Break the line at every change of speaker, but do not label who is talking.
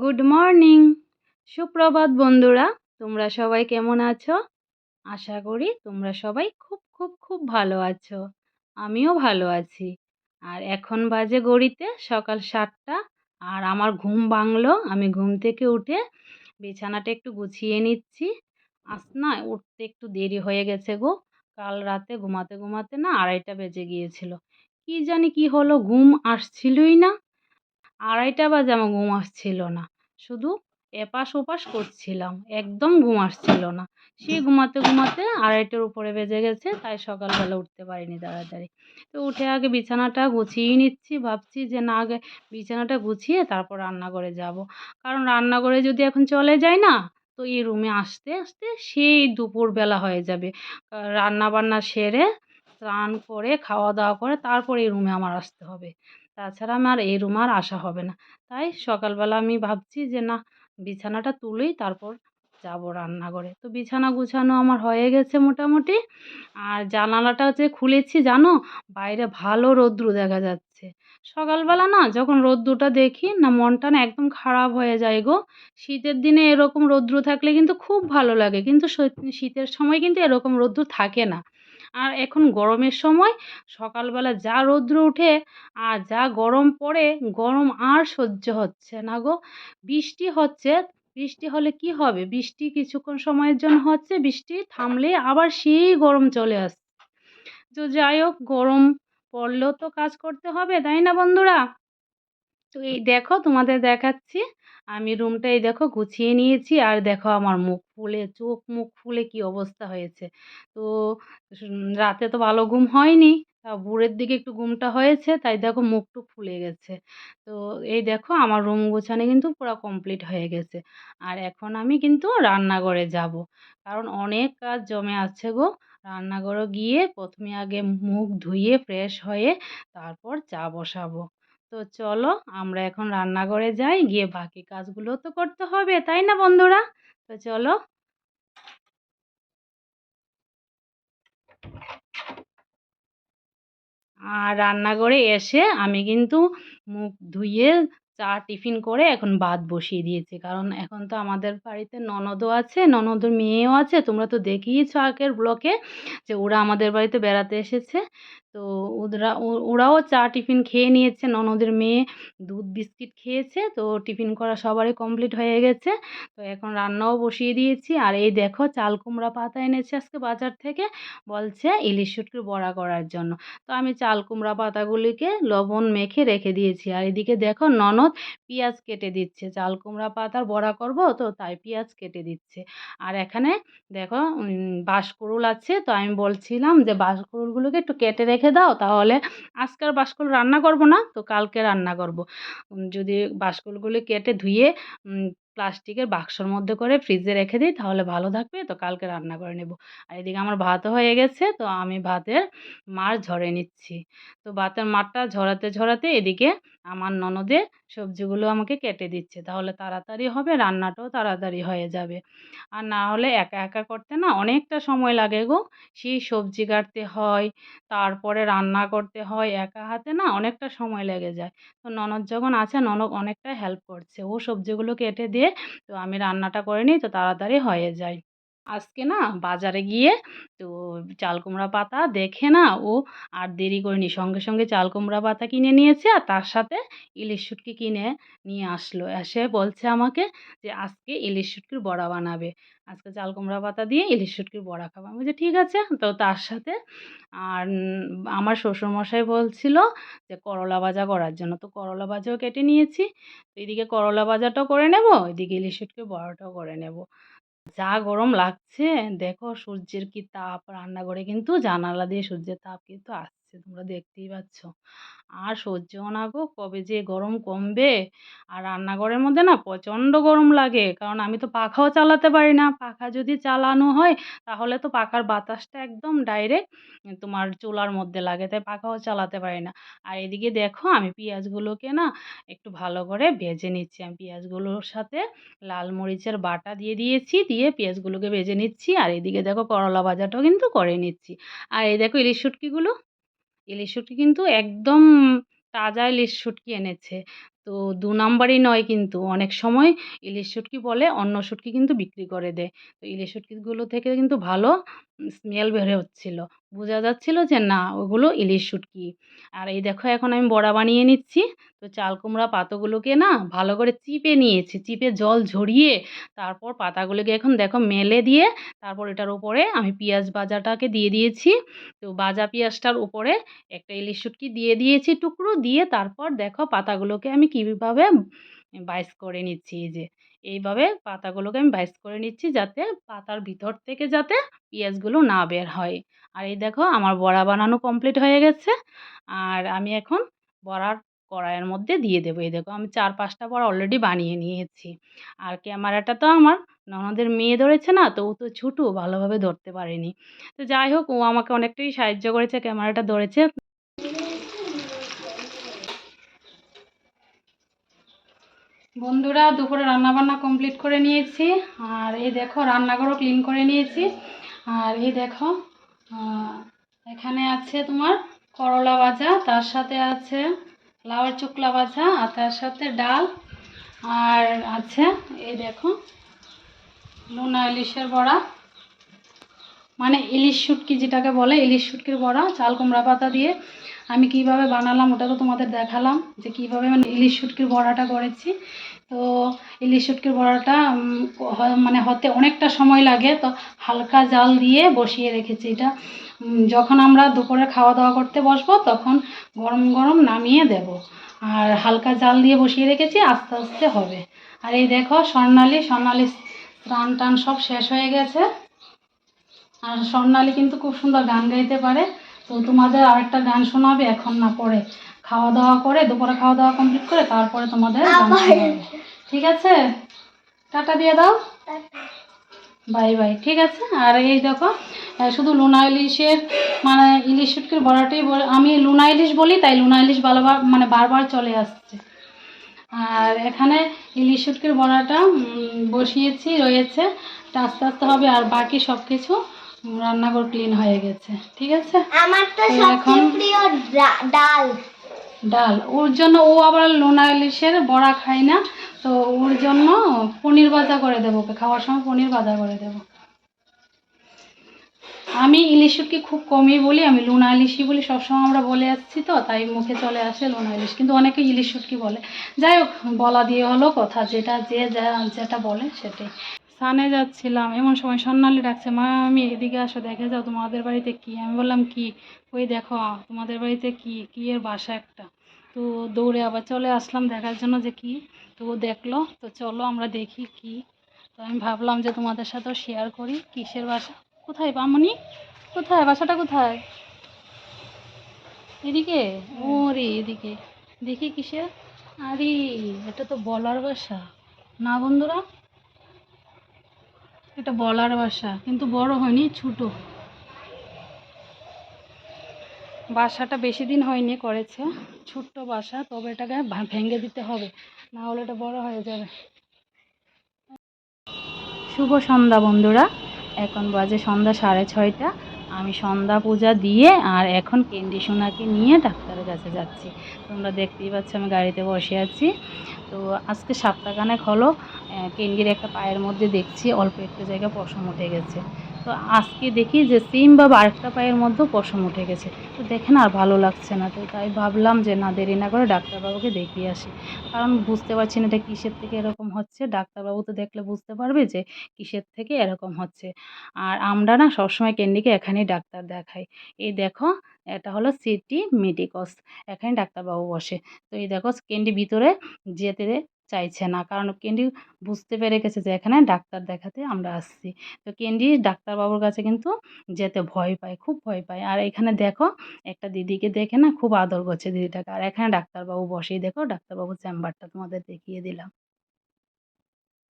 Good morning. সুপ্রভাত বন্ধুরা, তোমরা সবাই কেমন আছো? আশা করি তোমরা সবাই খুব খুব খুব ভালো আছো। আমিও ভালো আছি। আর এখন বাজে গড়িতে সকাল সাতটা, আর আমার ঘুম ভাঙলো। আমি ঘুম থেকে উঠে বিছানাটা একটু গুছিয়ে নিচ্ছি। আস না, উঠতে একটু দেরি হয়ে গেছে গো। কাল রাতে ঘুমাতে ঘুমাতে না আড়াইটা বেজে গিয়েছিল। কি জানি কি হলো, ঘুম আসছিলই না। আড়াইটা বাজে আমার ঘুম আসছিল না। শুধু এপাশ ওপাশ করছিলাম, একদম ঘুম আসছিল না। সে ঘুমাতে ঘুমাতে আড়াইটার উপরে বেজে গেছে, তাই সকালবেলা উঠতে পারিনি তাড়াতাড়ি। তো উঠে আগে বিছানাটা গুছিয়ে নিচ্ছি, ভাবছি যে না আগে বিছানাটা গুছিয়ে তারপর রান্নাঘরে যাব। কারণ রান্নাঘরে যদি এখন চলে যাই না, তো এই রুমে আসতে আসতে সেই দুপুরবেলা হয়ে যাবে। রান্না বান্না সেরে, স্নান করে খাওয়া দাওয়া করে তারপর এই রুমে আমার আসতে হবে। তাছাড়া আমার এই রুম আর আসা হবে না। তাই সকালবেলা আমি ভাবছি যে, না, বিছানাটা তুলেই তারপর যাব রান্নাঘরে। তো বিছানা গুছানো আমার হয়ে গেছে মোটামুটি। আর জানালাটা যে খুলেছি, জানো? বাইরে ভালো রৌদ্র দেখা যাচ্ছে। সকালবেলা না, যখন রৌদ্রটা দেখি, না, মনটা না একদম খারাপ হয়ে যায় গো। শীতের দিনে এরকম রৌদ্র থাকলে কিন্তু খুব ভালো লাগে। কিন্তু শীতের সময় কিন্তু এরকম রৌদ্র থাকে না। আর এখন গরমের সময় সকালবেলা যা রৌদ্র উঠে আর যা গরম পড়ে, গরম আর সহ্য হচ্ছে না গো। বৃষ্টি হচ্ছে, বৃষ্টি হলে কি হবে? বৃষ্টি কিছুক্ষণ সময়ের জন্য হচ্ছে, বৃষ্টি থামলে আবার সেই গরম চলে আসছে। তো যাই হোক, গরম পড়লেও তো কাজ করতে হবে, তাই না বন্ধুরা? তো এই দেখো তোমাদের দেখাচ্ছি। আমি রুমটা এই দেখো গুছিয়ে নিয়েছি আর দেখো আমার মুখ ফুলে, চোখ মুখ ফুলে কি অবস্থা হয়েছে। তো রাতে তো ভালো ঘুম হয়নি তা ভোরের দিকে একটু ঘুমটা হয়েছে, তাই দেখো মুখ টুক ফুলে গেছে। তো এই দেখো আমার রুম গোছানো কিন্তু পুরো কমপ্লিট হয়ে গেছে। আর এখন আমি কিন্তু রান্নাঘরে যাব। কারণ অনেক কাজ জমে আছে গো। রান্নাঘরে গিয়ে প্রথমে আগে মুখ ধুয়ে ফ্রেশ হয়ে তারপর চা বসাবো। তো চলো আমরা এখন রান্নাঘরে যাই, গিয়ে বাকি কাজগুলো তো করতে হবে, তাই না বন্ধুরা? তো চলো। আর রান্নাঘরে এসে আমি কিন্তু মুখ ধুয়ে চা টিফিন করে এখন ভাত বসিয়ে দিয়েছি। কারণ এখন তো আমাদের বাড়িতে ননদও আছে, ননদের মেয়েও আছে। তোমরা তো দেখিয়েছো আগের ব্লকে যে ওরা আমাদের বাড়িতে বেড়াতে এসেছে। তো ওরা ওরাও চা টিফিন খেয়ে নিয়েছে। ননদের মেয়ে দুধ, বিস্কিট খেয়েছে। তো টিফিন করা সবারই কমপ্লিট হয়ে গেছে। তো এখন রান্নাও বসিয়ে দিয়েছি। আর এই দেখো, চাল কুমড়া পাতা এনেছে আজকে বাজার থেকে। বলছে ইলিশ শুটকির বড়া করার জন্য। তো আমি চাল কুমড়া পাতাগুলিকে লবণ মেখে রেখে দিয়েছি। আর এদিকে দেখো, ননদ পেঁয়াজ কেটে দিচ্ছে। চাল কুমড়া পাতার বড়া করব তো তাই পেঁয়াজ কেটে দিচ্ছে। আর এখানে দেখো বাঁশকুড়ুল আছে। তো আমি বলছিলাম যে বাঁশকুড়ুলগুলোকে একটু কেটে রেখে দাও, তাহলে আজকের আর বাঁশকুল রান্না করব না, তো কালকে রান্না করব। যদি বাঁশকুলগুলি কেটে ধুয়ে প্লাস্টিকের বাক্সর মধ্যে করে ফ্রিজে রেখে দিই, তাহলে ভালো থাকবে। তো কালকে রান্না করে নেব। আর এদিকে আমার ভাতও হয়ে গেছে, তো আমি ভাতের মার ঝরে নিচ্ছি। তো ভাতের মারটা ঝরাতে ঝরাতে এদিকে আমার ননদে সবজিগুলো আমাকে কেটে দিচ্ছে। তাহলে তাড়াতাড়ি হবে, রান্নাটাও তাড়াতাড়ি হয়ে যাবে। আর না হলে একা একা করতে না অনেকটা সময় লাগে গো। সেই সবজি কাটতে হয়, তারপরে রান্না করতে হয়, একা হাতে না অনেকটা সময় লেগে যায়। তো ননদ যখন আছে, ননদ অনেকটা হেল্প করছে। ও সবজিগুলো কেটে দিয়ে তো আমি রান্নাটা করে নিই তো তাড়াতাড়ি হয়ে যায়। আজকে না বাজারে গিয়ে তো চাল কুমড়া পাতা দেখে না ও আর দেরি করেনি। সঙ্গে সঙ্গে চাল কুমড়া পাতা কিনে নিয়েছে আর তার সাথে ইলিশ শুটকি কিনে নিয়ে আসলো। এসে বলছে আমাকে যে, আজকে ইলিশ শুটকির বড়া বানাবে। আজকে চাল কুমড়া পাতা দিয়ে ইলিশ শুটকির বড়া খাব। আমি বলছি, ঠিক আছে। তো তার সাথে আর আমার শ্বশুরমশাই বলছিল যে, করলা ভাজা করার জন্য। তো করলা ভাজাও কেটে নিয়েছি। তো এদিকে করলা ভাজাটাও করে নেব এদিকে ইলিশ শুটকির বড়াটাও করে নেব। যা গরম লাগছে, দেখো সূর্যের কি তাপ, রান্নাঘরে কিন্তু জানালা দিয়ে সূর্যের তাপ কিন্তু আসছে তোমরা দেখতেই পাচ্ছ। আর সহ্যও না গো, কবে যে গরম কমবে। আর রান্নাঘরের মধ্যে না প্রচণ্ড গরম লাগে, কারণ আমি তো পাখাও চালাতে পারি না। পাখা যদি চালানো হয়, তাহলে তো পাখার বাতাসটা একদম ডাইরেক্ট তোমার চুলার মধ্যে লাগে, তাই পাখাও চালাতে পারি না। আর এদিকে দেখো, আমি পেঁয়াজগুলোকে না একটু ভালো করে ভেজে নিচ্ছি। আমি পেঁয়াজগুলোর সাথে লাল মরিচের বাটা দিয়ে দিয়েছি, দিয়ে পেঁয়াজগুলোকে ভেজে নিচ্ছি। আর এদিকে দেখো করলা ভাজাটাও কিন্তু করে নিচ্ছি। আর এই দেখো ইলিশ শুটকিগুলো। ইলিশ শুটকি কিন্তু একদম তাজা ইলিশ শুটকি এনেছে। তো দু নাম্বারই নয় কিন্তু, অনেক সময় ইলিশ শুটকি বলে, অন্য শুটকি কিন্তু বিক্রি করে দেয়। তো ইলিশ শুটকিগুলো থেকে কিন্তু ভালো স্মেল বের হচ্ছিল। বোঝা যাচ্ছিল যে, না, ওগুলো ইলিশ শুটকি। আর এই দেখো এখন আমি বড়া বানিয়ে নিচ্ছি। তো চাল কুমড়া পাতাগুলোকে না ভালো করে চিপে নিয়েছি। চিপে জল ঝরিয়ে তারপর পাতাগুলোকে এখন দেখো মেলে দিয়ে তারপর এটার উপরে আমি পেঁয়াজ বাজাটাকে দিয়ে দিয়েছি। তো বাজা পেঁয়াজটার উপরে একটা ইলিশ শুটকি দিয়ে দিয়েছি টুকরো। দিয়ে তারপর দেখো পাতাগুলোকে আমি কীভাবে বাইস করে নিচ্ছি এই যে। এইভাবে পাতাগুলোকে আমি বাইস করে নিচ্ছি যাতে পাতার ভিতর থেকে যাতে পেঁয়াজগুলো না বের হয়। আর এই দেখো আমার বড়া বানানো কমপ্লিট হয়ে গেছে। আর আমি এখন বড়ার কড়াইয়ের মধ্যে দিয়ে দেবো। এই দেখো আমি চার পাঁচটা বড়া অলরেডি বানিয়ে নিয়েছি। আর ক্যামেরাটা তো আমার ননদের মেয়ে ধরেছে না, তো ও তো ছোটো, ভালোভাবে ধরতে পারেনি। তো যাই হোক, ও আমাকে অনেকটাই সাহায্য করেছে, ক্যামেরাটা ধরেছে। বন্ধুরা, দুপুরে রান্নাবান্না কমপ্লিট করে নিয়েছি। আর এই দেখো, রান্নাঘরও ক্লিন করে নিয়েছি। আর এই দেখো এখানে আছে তোমার করলা ভাজা, তার সাথে আছে লাউয়ের চুকলা ভাজা, আর তার সাথে ডাল। আর আছে, এই দেখো, লোনা ইলিশের বড়া। মানে ইলিশ শুটকি যেটাকে বলে, ইলিশ শুটকির বড়া, চাল কুমড়া পাতা দিয়ে। আমি কীভাবে বানালাম ওটা তো তোমাদের দেখালাম, যে কীভাবে মানে ইলিশ শুটকির বড়াটা করেছি। তো ইলিশ শুটকির বড়াটা মানে হতে অনেকটা সময় লাগে, তো হালকা জাল দিয়ে বসিয়ে রেখেছি এটা। যখন আমরা দুপুরে খাওয়া দাওয়া করতে বসবো, তখন গরম গরম নামিয়ে দেব। আর হালকা জাল দিয়ে বসিয়ে রেখেছি, আস্তে আস্তে হবে। আর এই দেখো, স্বর্ণালী স্বর্ণালী স্নান টান সব শেষ হয়ে গেছে। আর স্বর্ণালী কিন্তু খুব সুন্দর গান গাইতে পারে। তো তোমাদের আরেকটা গান শোনাবে এখন না পরে খাওয়া দাওয়া করে দুপুরে খাওয়া দাওয়া কমপ্লিট করে তারপরে তোমাদের ঠিক আছে? টাটা দিয়ে দাও। বাই বাই ঠিক আছে? আর এই দেখো শুধু লুনা ইলিশের মানে ইলিশ শুটকির বড়াটাই বলে আমি লুনা ইলিশ বলি তাই লুনা ইলিশ ভালোবার মানে বারবার চলে আসছে। আর এখানে ইলিশ শুটকির বড়াটা বসিয়েছি রয়েছে আস্তে আস্তে হবে আর বাকি সব কিছু রান্নাঘর ক্লিন হয়ে গেছে ঠিক আছে?
আমার তো সবচেয়ে প্রিয় ডাল।
ডাল ওর জন্য ও আবার লোনা ইলিশের বড়া খায় না তো ওর জন্য পনির ভাজা করে দেবো ওকে খাওয়ার সময় পনির ভাজা করে দেবো। আমি ইলিশ শুটকি খুব কমই বলি আমি লুনা ইলিশই বলি সবসময় আমরা বলে আসছি তো তাই মুখে চলে আসে লুনা ইলিশ কিন্তু অনেকে ইলিশ শুটকি বলে। যাই হোক বলা দিয়ে হলো কথা যেটা যে যা- যেটা বলে সেটাই। সানে যাচ্ছিলাম, এমন সময় সন্ন্যালি ডাকছে, মা, আমি এদিকে আসো, দেখে যাও তোমাদের বাড়িতে কি? আমি বললাম, কি? ওই দেখো, তোমাদের বাড়িতে কি? কি এর বাসা একটা? তো দৌড়ে আবার চলে আসলাম দেখার জন্য যে কি? তো দেখল, তো চলো আমরা দেখি কি। তো আমি ভাবলাম যে তোমাদের সাথেও শেয়ার করি, কিসের বাসা? কোথায় পামনি কোথায়? বাসাটা কোথায়? এদিকে? ওরে এদিকে। দেখি কিসের? আরে, এটা তো বলার বাসা। না বন্ধুরা এটা বলার বাসা, কিন্তু বড় হয়নি, ছোট। বাসাটা বেশি দিন হয়নি করেছে, ছোট্ট বাসা, তবে এটাকে ভেঙে দিতে হবে, না হলে এটা বড় হয়ে যাবে। শুভ সন্ধ্যা বন্ধুরা, এখন বাজে সন্ধ্যা সাড়ে ছয়টা। আমি সন্ধ্যা পূজা দিয়ে আর এখন ক্যান্ডি সোনাকে নিয়ে ডাক্তারের কাছে যাচ্ছি। তোমরা দেখতেই পাচ্ছ আমি গাড়িতে বসে আছি। তো আজকে সপ্তাহখানেক হলো কেন্ডির একটা পায়ের মধ্যে দেখছি, অল্প একটু জায়গায় পশম উঠে গেছে। তো আজকে দেখি যে সেমভাবে আরেকটা পায়ের মধ্যেও পশম উঠে গেছে। তো দেখে না আর ভালো লাগছে না। তো তাই ভাবলাম যে না, দেরি না করে ডাক্তারবাবুকে দেখিয়ে আসি। কারণ বুঝতে পারছি না এটা কিসের থেকে এরকম হচ্ছে। ডাক্তারবাবু তো দেখলে বুঝতে পারবে যে কিসের থেকে এরকম হচ্ছে। আর আমরা না সবসময় ক্যান্ডিকে এখানেই ডাক্তার দেখাই। এই দেখো, এটা হলো সিটি মেডিকস। এখানে ডাক্তারবাবু বসে। তো এই দেখো ক্যান্ডি ভিতরে যেতে চাইছে না। কারণ ক্যান্ডি বুঝতে পেরে গেছে যে, এখানে ডাক্তার দেখাতে আমরা আসছি। তো কেন্ডি ডাক্তারবাবুর কাছে কিন্তু যেতে ভয় পায়, খুব ভয় পায়। আর এখানে দেখো, একটা দিদিকে দেখে না খুব আদর করছে দিদিটাকে। আর এখানে ডাক্তারবাবু বসেই দেখো, ডাক্তারবাবুর চেম্বারটা তোমাদের দেখিয়ে দিলাম।